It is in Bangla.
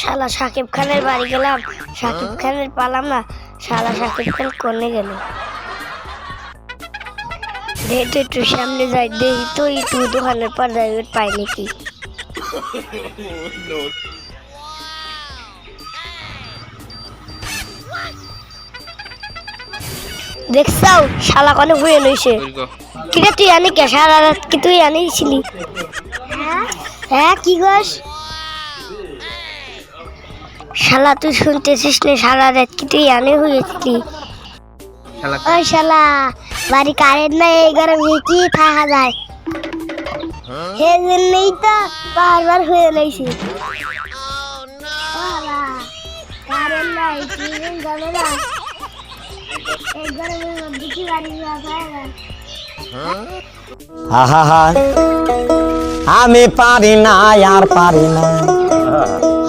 শালা সাকিব খানের বাড়ি গেলাম। সাকিব খানের পালাম না শালা সাকিব খান কোনে গেল? দেখতে একটু সামনে যাই দেখি তো একটু দোকানের পর যাই পাই নাকি। দেখছাও শালা কনে হয়ে লইছে? কিরে তুই আনি কে সারা রাত কি তুই আনিছিলি? হ্যাঁ? কি গস শালা তুই শুনতেছিস না সারা রাত কি তুই আনে হয়েছিলি? ওই শালা বাড়ি কারেন্ট নাই এই গরমে কি থাকা যায়? সেই জন্যই তো বারবার হয়ে লইছি কারেন্ট নাই কি যাবে না? এই গরমের মধ্যে কি বাড়ি যাওয়া যায় না। আহা আমি পারি না আর পারি না।